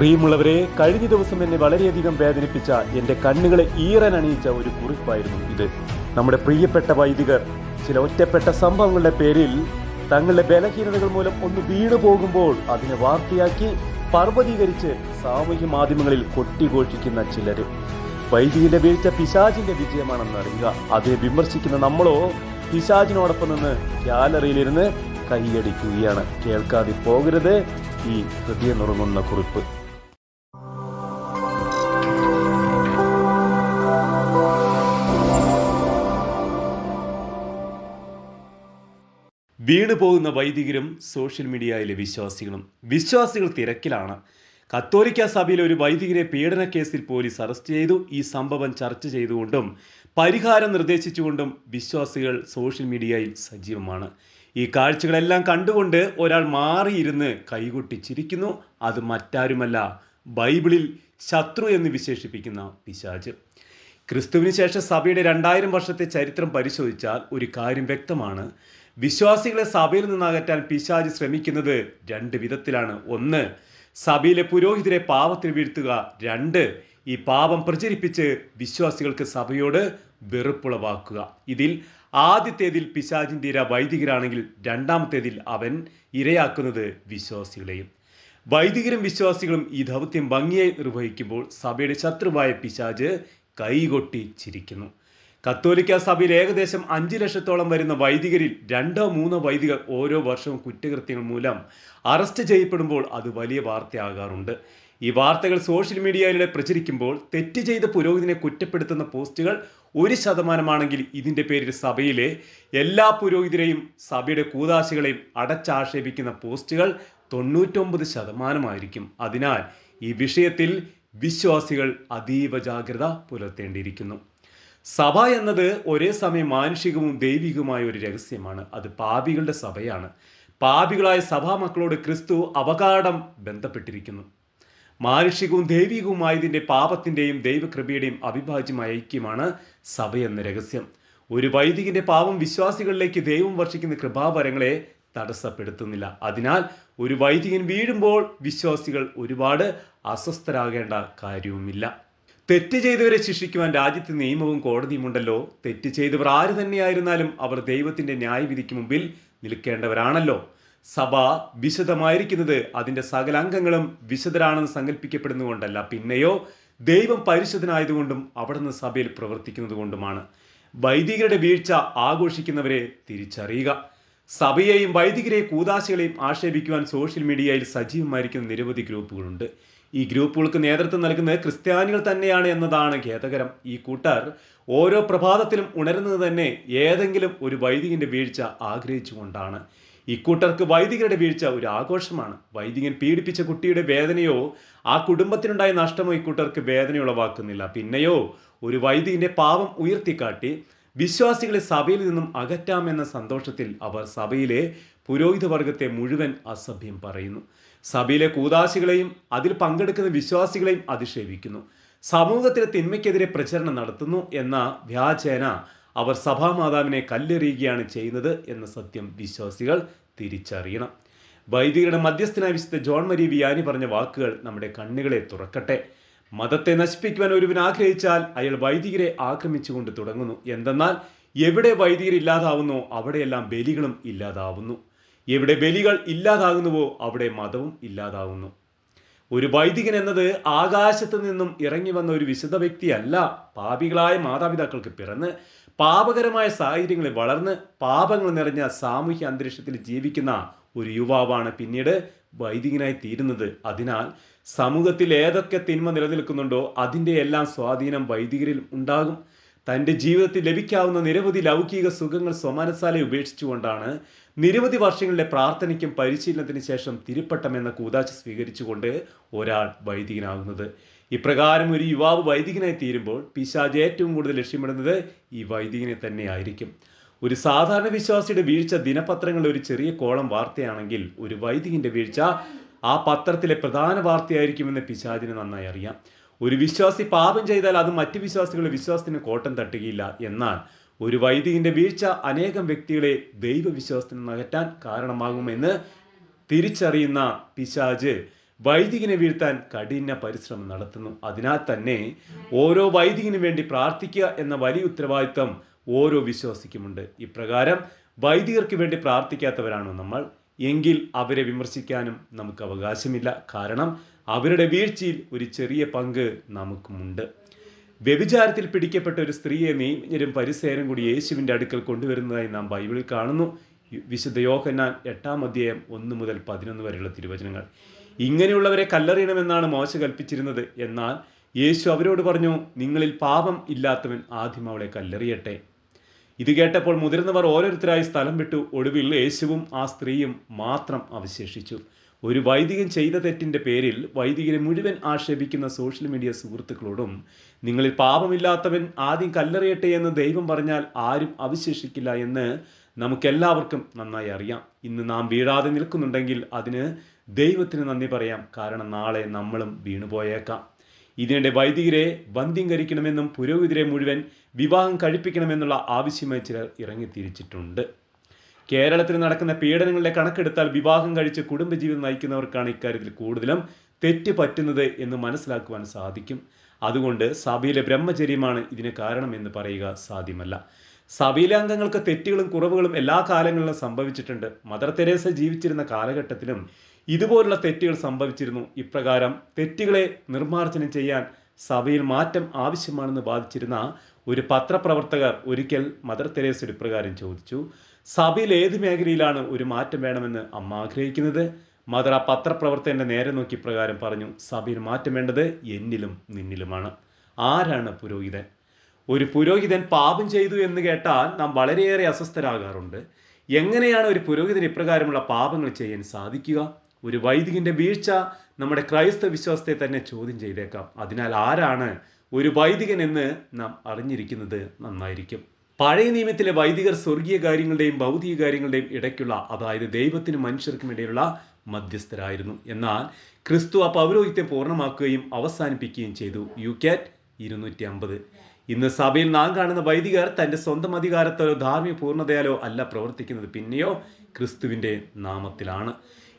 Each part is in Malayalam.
പ്രിയമുള്ളവരെ കഴിഞ്ഞ ദിവസം എന്നെ വളരെയധികം വേദനിപ്പിച്ച എന്റെ കണ്ണുകളെ ഈറൻ അണിയിച്ച ഒരു കുറിപ്പായിരുന്നു ഇത്. നമ്മുടെ പ്രിയപ്പെട്ട വൈദികർ ചില ഒറ്റപ്പെട്ട സംഭവങ്ങളുടെ പേരിൽ തങ്ങളുടെ ബലഹീനതകൾ മൂലം ഒന്ന് വീണു പോകുമ്പോൾ അതിനെ വാർത്തയാക്കി പർവതീകരിച്ച് സാമൂഹ്യ മാധ്യമങ്ങളിൽ കൊട്ടിഘോഷിക്കുന്ന ചിലർ വൈദികന്റെ വീഴ്ച പിശാചിന്റെ വിജയമാണെന്ന് അറിയുക. അതിനെ വിമർശിക്കുന്ന നമ്മളോ പിശാചിനോടൊപ്പം നിന്ന് ഗാലറിയിലിരുന്ന് കൈയടിക്കുകയാണ്. കേൾക്കാതെ പോകരുത്. ഈ ഹൃദയം നുറങ്ങുന്ന കുറിപ്പ്. വീണു പോകുന്ന വൈദികരും സോഷ്യൽ മീഡിയയിലെ വിശ്വാസികളും. വിശ്വാസികൾ തിരക്കിലാണ്. കത്തോലിക്ക സഭയിലെ ഒരു വൈദികരെ പീഡന കേസിൽ പോലീസ് അറസ്റ്റ് ചെയ്തു. ഈ സംഭവം ചർച്ച ചെയ്തുകൊണ്ടും പരിഹാരം നിർദ്ദേശിച്ചുകൊണ്ടും വിശ്വാസികൾ സോഷ്യൽ മീഡിയയിൽ സജീവമാണ്. ഈ കാഴ്ചകളെല്ലാം കണ്ടുകൊണ്ട് ഒരാൾ മാറിയിരുന്ന് കൈകൊട്ടി ചിരിക്കുന്നു അത് മറ്റാരുമല്ല ബൈബിളിൽ ശത്രു എന്ന് വിശേഷിപ്പിക്കുന്ന പിശാജ് ക്രിസ്തുവിന് ശേഷം സഭയുടെ രണ്ടായിരം വർഷത്തെ ചരിത്രം പരിശോധിച്ചാൽ ഒരു കാര്യം വ്യക്തമാണ്. വിശ്വാസികളെ സഭയിൽ നിന്നകറ്റാൻ പിശാജ് ശ്രമിക്കുന്നത് രണ്ട് വിധത്തിലാണ്. ഒന്ന് സഭയിലെ പുരോഹിതരെ പാപത്തിൽ വീഴ്ത്തുക. രണ്ട് ഈ പാപം പ്രചരിപ്പിച്ച് വിശ്വാസികൾക്ക് സഭയോട് വെറുപ്പുളവാക്കുക. ഇതിൽ ആദ്യത്തേതിൽ പിശാജിന്റെ ഇര വൈദികരാണെങ്കിൽ രണ്ടാമത്തേതിൽ അവൻ ഇരയാക്കുന്നത് വിശ്വാസികളെയും. വൈദികരും വിശ്വാസികളും ഈ ദൗത്യം ഭംഗിയായി നിർവഹിക്കുമ്പോൾ സഭയുടെ ശത്രുവായ പിശാജ് കൈകൊട്ടി ചിരിക്കുന്നു. കത്തോലിക്ക സഭയിൽ ഏകദേശം അഞ്ച് ലക്ഷത്തോളം വരുന്ന വൈദികരിൽ രണ്ടോ മൂന്നോ വൈദികർ ഓരോ വർഷവും കുറ്റകൃത്യങ്ങൾ മൂലം അറസ്റ്റ് ചെയ്യപ്പെടുമ്പോൾ അത് വലിയ വാർത്തയാകാറുണ്ട്. ഈ വാർത്തകൾ സോഷ്യൽ മീഡിയയിലൂടെ പ്രചരിക്കുമ്പോൾ തെറ്റ് ചെയ്ത പുരോഹിതനെ കുറ്റപ്പെടുത്തുന്ന പോസ്റ്റുകൾ ഒരു ശതമാനമാണെങ്കിൽ ഇതിന്റെ പേരിൽ സഭയിലെ എല്ലാ പുരോഹിതരെയും സഭയുടെ കൂതാശികളെയും അടച്ചാക്ഷേപിക്കുന്ന പോസ്റ്റുകൾ തൊണ്ണൂറ്റൊമ്പത് ശതമാനമായിരിക്കും. അതിനാൽ ഈ വിഷയത്തിൽ വിശ്വാസികൾ അതീവ ജാഗ്രത പുലർത്തേണ്ടിയിരിക്കുന്നു. സഭ എന്നത് ഒരേ സമയം മാനുഷികവും ദൈവികവുമായ ഒരു രഹസ്യമാണ്. അത് പാപികളുടെ സഭയാണ്. പാപികളായ സഭാ മക്കളോട് ക്രിസ്തു അവകാഠം ബന്ധപ്പെട്ടിരിക്കുന്നു. മാനുഷികവും ദൈവികവുമായതിന്റെ പാപത്തിന്റെയും ദൈവകൃപയുടെയും അവിഭാജ്യമായ ഐക്യമാണ് സഭ എന്ന രഹസ്യം. ഒരു വൈദികന്റെ പാപം വിശ്വാസികളിലേക്ക് ദൈവം വർഷിക്കുന്ന കൃപാവരങ്ങളെ തടസ്സപ്പെടുത്തുന്നില്ല. അതിനാൽ ഒരു വൈദികൻ വീഴുമ്പോൾ വിശ്വാസികൾ ഒരുപാട് അസ്വസ്ഥരാകേണ്ട കാര്യവുമില്ല. തെറ്റ് ചെയ്തവരെ ശിക്ഷിക്കുവാൻ രാജ്യത്ത് നിയമവും കോടതിയും ഉണ്ടല്ലോ. തെറ്റ് ചെയ്തവർ ആര് തന്നെയായിരുന്നാലും അവർ ദൈവത്തിന്റെ ന്യായവിധിക്ക് മുമ്പിൽ നിൽക്കേണ്ടവരാണല്ലോ. സഭ വിശദമായിരിക്കുന്നത് അതിന്റെ സകല അംഗങ്ങളും വിശദരാണെന്ന് സങ്കല്പിക്കപ്പെടുന്നതുകൊണ്ടല്ല പിന്നെയോ ദൈവം പരിശുദ്ധനായതുകൊണ്ടും അവിടുന്ന് സഭയിൽ പ്രവർത്തിക്കുന്നത് കൊണ്ടുമാണ് വൈദികരുടെ വീഴ്ച ആഘോഷിക്കുന്നവരെ തിരിച്ചറിയുക. സഭയെയും വൈദികരെയും കൂതാശികളെയും ആക്ഷേപിക്കുവാൻ സോഷ്യൽ മീഡിയയിൽ സജീവമായിരിക്കുന്ന നിരവധി ഗ്രൂപ്പുകളുണ്ട്. ഈ ഗ്രൂപ്പുകൾക്ക് നേതൃത്വം നൽകുന്നത് ക്രിസ്ത്യാനികൾ തന്നെയാണ് എന്നതാണ് ഖേദകരം. ഈ കൂട്ടർ ഓരോ പ്രഭാതത്തിലും ഉണരുന്നത് തന്നെ ഏതെങ്കിലും ഒരു വൈദികന്റെ വീഴ്ച ആഗ്രഹിച്ചുകൊണ്ടാണ്. ഇക്കൂട്ടർക്ക് വൈദികരുടെ വീഴ്ച ഒരു ആഘോഷമാണ്. വൈദികൻ പീഡിപ്പിച്ച കുട്ടിയുടെ വേദനയോ ആ കുടുംബത്തിനുണ്ടായ നഷ്ടമോ ഇക്കൂട്ടർക്ക് വേദന ഉളവാക്കുന്നില്ല. പിന്നെയോ ഒരു വൈദികന്റെ പാപം ഉയർത്തിക്കാട്ടി വിശ്വാസികളെ സഭയിൽ നിന്നും അകറ്റാമെന്ന സന്തോഷത്തിൽ അവർ സഭയിലെ പുരോഹിത വർഗത്തെ മുഴുവൻ അസഭ്യം പറയുന്നു. സഭയിലെ കൂതാശികളെയും അതിൽ പങ്കെടുക്കുന്ന വിശ്വാസികളെയും അധിക്ഷേപിക്കുന്നു സമൂഹത്തിലെ തിന്മയ്ക്കെതിരെ പ്രചരണം നടത്തുന്നു എന്ന വ്യാജേന അവർ സഭാമാതാവിനെ കല്ലെറിയുകയാണ് ചെയ്യുന്നത് എന്ന സത്യം വിശ്വാസികൾ തിരിച്ചറിയണം. വൈദികരുടെ മധ്യസ്ഥനായ വിശുദ്ധ ജോൺ മരി വിയാനി പറഞ്ഞ വാക്കുകൾ നമ്മുടെ കണ്ണുകളെ തുറക്കട്ടെ. മതത്തെ നശിപ്പിക്കുവാൻ ഒരുവൻ ആഗ്രഹിച്ചാൽ അയാൾ വൈദികരെ ആക്രമിച്ചുകൊണ്ട് തുടങ്ങുന്നു. എന്തെന്നാൽ എവിടെ വൈദികർ ഇല്ലാതാവുന്നോ അവിടെയെല്ലാം ബലികളും ഇല്ലാതാവുന്നു. എവിടെ ബലികൾ ഇല്ലാതാകുന്നുവോ അവിടെ മതവും ഇല്ലാതാകുന്നു ഒരു വൈദികൻ എന്നത് ആകാശത്ത് നിന്നും ഇറങ്ങി വന്ന ഒരു വിശുദ്ധ വ്യക്തിയല്ല. പാപികളായ മാതാപിതാക്കൾക്ക് പിറന്ന് പാപകരമായ സാഹചര്യങ്ങളിൽ വളർന്ന് പാപങ്ങൾ നിറഞ്ഞ സാമൂഹ്യ അന്തരീക്ഷത്തിൽ ജീവിക്കുന്ന ഒരു യുവാവാണ് പിന്നീട് വൈദികനായി തീരുന്നത്. അതിനാൽ സമൂഹത്തിൽ ഏതൊക്കെ തിന്മ നിലനിൽക്കുന്നുണ്ടോ അതിന്റെ എല്ലാം സ്വാധീനം വൈദികരിൽ ഉണ്ടാകും. തന്റെ ജീവിതത്തിൽ ലഭിക്കാവുന്ന നിരവധി ലൗകിക സുഖങ്ങൾ സ്വമാനസാലെ ഉപേക്ഷിച്ചുകൊണ്ടാണ് നിരവധി വർഷങ്ങളിലെ പ്രാർത്ഥനയ്ക്കും പരിശീലനത്തിന് ശേഷം തിരുപ്പട്ടം എന്ന കൂതാശ സ്വീകരിച്ചുകൊണ്ട് ഒരാൾ വൈദികനാകുന്നത്. ഇപ്രകാരം ഒരു യുവാവ് വൈദികനായി തീരുമ്പോൾ പിശാജ് ഏറ്റവും കൂടുതൽ ലക്ഷ്യമിടുന്നത് ഈ വൈദികനെ തന്നെയായിരിക്കും. ഒരു സാധാരണ വിശ്വാസിയുടെ വീഴ്ച ദിനപത്രങ്ങളിലെ ഒരു ചെറിയ കോളം വാർത്തയാണെങ്കിൽ ഒരു വൈദികന്റെ വീഴ്ച ആ പത്രത്തിലെ പ്രധാന വാർത്തയായിരിക്കുമെന്ന് പിശാജിന് നന്നായി അറിയാം. ഒരു വിശ്വാസി പാപം ചെയ്താൽ അത് മറ്റ് വിശ്വാസികളുടെ വിശ്വാസത്തിന് കോട്ടം തട്ടുകയില്ല എന്നാൽ ഒരു വൈദികന്റെ വീഴ്ച അനേകം വ്യക്തികളെ ദൈവവിശ്വാസത്തിൽ നകറ്റാൻ കാരണമാകുമെന്ന് തിരിച്ചറിയുന്ന പിശാജ് വൈദികനെ വീഴ്ത്താൻ കഠിന പരിശ്രമം നടത്തുന്നു. അതിനാൽ തന്നെ ഓരോ വൈദികനും വേണ്ടി പ്രാർത്ഥിക്കുക എന്ന വലിയ ഉത്തരവാദിത്വം ഓരോ വിശ്വാസിക്കുമുണ്ട്. ഇപ്രകാരം വൈദികർക്ക് വേണ്ടി പ്രാർത്ഥിക്കാത്തവരാണോ നമ്മൾ. എങ്കിൽ അവരെ വിമർശിക്കാനും നമുക്ക് അവകാശമില്ല. കാരണം അവരുടെ വീഴ്ചയിൽ ഒരു ചെറിയ പങ്ക് നമുക്കുമുണ്ട്. വ്യഭിചാരത്തിൽ പിടിക്കപ്പെട്ട ഒരു സ്ത്രീയെ നെയ്മഞ്ഞരും പരിസേരം കൂടി യേശുവിന്റെ അടുക്കൽ കൊണ്ടുവരുന്നതായി നാം ബൈബിളിൽ കാണുന്നു. വിശുദ്ധ യോഹന്നാൻ എട്ടാം അധ്യായം ഒന്ന് മുതൽ പതിനൊന്ന് വരെയുള്ള തിരുവചനങ്ങൾ. ഇങ്ങനെയുള്ളവരെ കല്ലെറിയണമെന്നാണ് മോശ കൽപ്പിച്ചിരുന്നത്. എന്നാൽ യേശു അവരോട് പറഞ്ഞു നിങ്ങളിൽ പാപം ഇല്ലാത്തവൻ ആദ്യം അവളെ കല്ലെറിയട്ടെ ഇത് കേട്ടപ്പോൾ മുതിർന്നവർ ഓരോരുത്തരായി സ്ഥലം വിട്ടു. ഒടുവിൽ യേശുവും ആ സ്ത്രീയും മാത്രം അവശേഷിച്ചു. ഒരു വൈദികൻ ചെയ്ത തെറ്റിന്റെ പേരിൽ വൈദികനെ മുഴുവൻ ആക്ഷേപിക്കുന്ന സോഷ്യൽ മീഡിയ സുഹൃത്തുക്കളോടും നിങ്ങളിൽ പാപമില്ലാത്തവൻ ആദ്യം കല്ലെറിയട്ടെ എന്ന് ദൈവം പറഞ്ഞാൽ ആരും അവശേഷിക്കില്ല എന്ന് നമുക്കെല്ലാവർക്കും നന്നായി അറിയാം. ഇന്ന് നാം വീഴാതെ നിൽക്കുന്നുണ്ടെങ്കിൽ അതിന് ദൈവത്തിന് നന്ദി പറയാം. കാരണം നാളെ നമ്മളും വീണുപോയേക്കാം. ഇതിനിടെ വൈദികരെ ബന്ധ്യംകരിക്കണമെന്നും പുരോഹിതരെ മുഴുവൻ വിവാഹം കഴിപ്പിക്കണമെന്നുള്ള ആവശ്യമായി ചിലർ ഇറങ്ങിത്തിരിച്ചിട്ടുണ്ട്. കേരളത്തിൽ നടക്കുന്ന പീഡനങ്ങളുടെ കണക്കെടുത്താൽ വിവാഹം കഴിച്ച് കുടുംബജീവിതം നയിക്കുന്നവർക്കാണ് ഇക്കാര്യത്തിൽ കൂടുതലും തെറ്റ് പറ്റുന്നത് എന്ന് മനസ്സിലാക്കുവാൻ സാധിക്കും. അതുകൊണ്ട് സഭയിലെ ബ്രഹ്മചര്യമാണ് ഇതിന് കാരണമെന്ന് പറയുക സാധ്യമല്ല. സഭയിലെ അംഗങ്ങൾക്ക് തെറ്റുകളും കുറവുകളും എല്ലാ കാലങ്ങളിലും സംഭവിച്ചിട്ടുണ്ട്. മദർ തെരേസ ജീവിച്ചിരുന്ന കാലഘട്ടത്തിലും ഇതുപോലുള്ള തെറ്റുകൾ സംഭവിച്ചിരുന്നു. ഇപ്രകാരം തെറ്റുകളെ നിർമ്മാർജനം ചെയ്യാൻ സഭയിൽ മാറ്റം ആവശ്യമാണെന്ന് ബാധിച്ചിരുന്ന ഒരു പത്രപ്രവർത്തകർ ഒരിക്കൽ മദർ തെരേസയുടെ ഇപ്രകാരം ചോദിച്ചു സഭയിൽ ഏത് മേഖലയിലാണ് ഒരു മാറ്റം വേണമെന്ന് അമ്മ ആഗ്രഹിക്കുന്നത്? മദർ ആ പത്രപ്രവർത്തകന്റെ നേരെ നോക്കി പ്രകാരം പറഞ്ഞു സഭയിൽ മാറ്റം വേണ്ടത് എന്നിലും നിന്നിലുമാണ്. ആരാണ് പുരോഹിതൻ? ഒരു പുരോഹിതൻ പാപം ചെയ്തു എന്ന് കേട്ടാൽ നാം വളരെയേറെ അസ്വസ്ഥരാകാറുണ്ട്. എങ്ങനെയാണ് ഒരു പുരോഹിതൻ ഇപ്രകാരമുള്ള പാപങ്ങൾ ചെയ്യാൻ സാധിക്കുക? ഒരു വൈദികന്റെ വീഴ്ച നമ്മുടെ ക്രൈസ്തവ വിശ്വാസത്തെ തന്നെ ചോദ്യം ചെയ്തേക്കാം. അതിനാൽ ആരാണ് ഒരു വൈദികൻ എന്ന് നാം അറിഞ്ഞിരിക്കുന്നത് നന്നായിരിക്കും. പഴയ നിയമത്തിലെ വൈദികർ സ്വർഗീയ കാര്യങ്ങളുടെയും ഭൗതിക കാര്യങ്ങളുടെയും ഇടയ്ക്കുള്ള അതായത് ദൈവത്തിനും മനുഷ്യർക്കും ഇടയിലുള്ള മധ്യസ്ഥരായിരുന്നു. എന്നാൽ ക്രിസ്തു ആ പൗരോഹിത്യം പൂർണമാക്കുകയും അവസാനിപ്പിക്കുകയും ചെയ്തു. യു കാറ്റ് ഇരുന്നൂറ്റി അമ്പത് ഇന്ന് സഭയിൽ നാം കാണുന്ന വൈദികർ തന്റെ സ്വന്തം അധികാരത്തോ ധാർമ്മിക പൂർണതയാലോ അല്ല പ്രവർത്തിക്കുന്നത്. പിന്നെയോ ക്രിസ്തുവിന്റെ നാമത്തിലാണ്.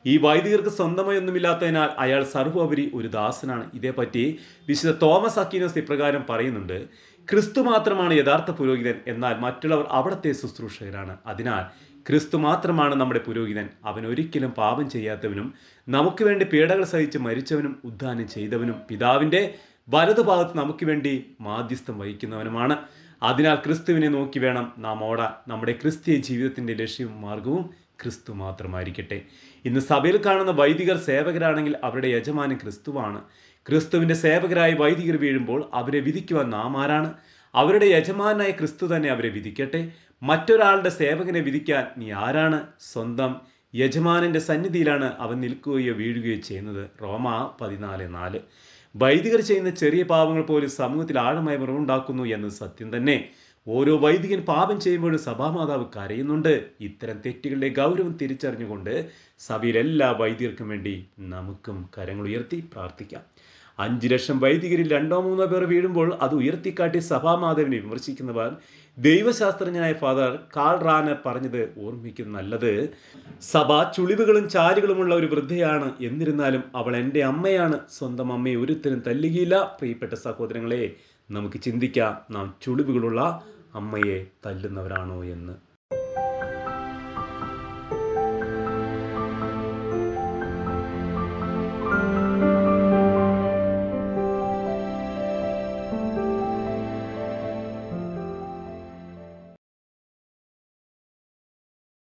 ഈ വൈദികർക്ക് സ്വന്തമായി ഒന്നുമില്ലാത്തതിനാൽ അയാൾ സർവോപരി ഒരു ദാസനാണ്. ഇതേപ്പറ്റി വിശുദ്ധ തോമസ് അക്കീനോസ് ഇപ്രകാരം പറയുന്നുണ്ട് ക്രിസ്തു മാത്രമാണ് യഥാർത്ഥ പുരോഹിതൻ എന്നാൽ മറ്റുള്ളവർ അവിടുത്തെ ശുശ്രൂഷകരാണ്. അതിനാൽ ക്രിസ്തു മാത്രമാണ് നമ്മുടെ പുരോഹിതൻ. അവൻ ഒരിക്കലും പാപം ചെയ്യാത്തവനും നമുക്ക് വേണ്ടി പീഡകൾ സഹിച്ച് മരിച്ചവനും ഉദ്ധാനം ചെയ്തവനും പിതാവിന്റെ വലതുഭാഗത്ത് നമുക്ക് വേണ്ടി മാധ്യസ്ഥം വഹിക്കുന്നവനുമാണ്. അതിനാൽ ക്രിസ്തുവിനെ നോക്കി വേണം നാം ഓടാൻ. നമ്മുടെ ക്രിസ്തീയ ജീവിതത്തിന്റെ ലക്ഷ്യവും മാർഗവും ക്രിസ്തു മാത്രമായിരിക്കട്ടെ. ഇന്ന് സഭയിൽ കാണുന്ന വൈദികർ സേവകരാണെങ്കിൽ അവരുടെ യജമാനൻ ക്രിസ്തുവാണ്. ക്രിസ്തുവിന്റെ സേവകരായി വൈദികർ വീഴുമ്പോൾ അവരെ വിധിക്കുവാൻ നാം ആരാണ്? അവരുടെ യജമാനായ ക്രിസ്തു തന്നെ അവരെ വിധിക്കട്ടെ. മറ്റൊരാളുടെ സേവകനെ വിധിക്കാൻ നീ ആരാണ്? സ്വന്തം യജമാനന്റെ സന്നിധിയിലാണ് അവൻ നിൽക്കുകയോ വീഴുകയോ ചെയ്യുന്നത്. റോമ പതിനാല് നാല്. വൈദികർ ചെയ്യുന്ന ചെറിയ പാവങ്ങൾ പോലും സമൂഹത്തിൽ ആഴമായ മുറിവുണ്ടാക്കുന്നു എന്നത് സത്യം തന്നെ. ഓരോ വൈദികൻ പാപം ചെയ്യുമ്പോഴും സഭാമാതാവ് കരയുന്നുണ്ട്. ഇത്തരം തെറ്റുകളുടെ ഗൗരവം തിരിച്ചറിഞ്ഞുകൊണ്ട് സഭയിലെല്ലാ വൈദികർക്കും വേണ്ടി നമുക്കും കരങ്ങൾ ഉയർത്തി പ്രാർത്ഥിക്കാം. അഞ്ച് ലക്ഷം വൈദികരിൽ രണ്ടോ മൂന്നോ പേർ വീഴുമ്പോൾ അത് ഉയർത്തിക്കാട്ടി സഭാമാതാവിനെ വിമർശിക്കുന്നവർ ദൈവശാസ്ത്രജ്ഞനായ ഫാദർ കാൾ റാന പറഞ്ഞത് ഓർമ്മിക്കുന്ന നല്ലത്. സഭ ചുളിവുകളും ചാലുകളുമുള്ള ഒരു വൃദ്ധയാണ്. എന്നിരുന്നാലും അവൾ എന്റെ അമ്മയാണ്. സ്വന്തം അമ്മയെ ഒരുത്തരും തല്ലുകയില്ല. പ്രിയപ്പെട്ട സഹോദരങ്ങളെ നമുക്ക് ചിന്തിക്കാം നാം ചുളിവുകളുള്ള അമ്മയെ തല്ലുന്നവരാണോ എന്ന്.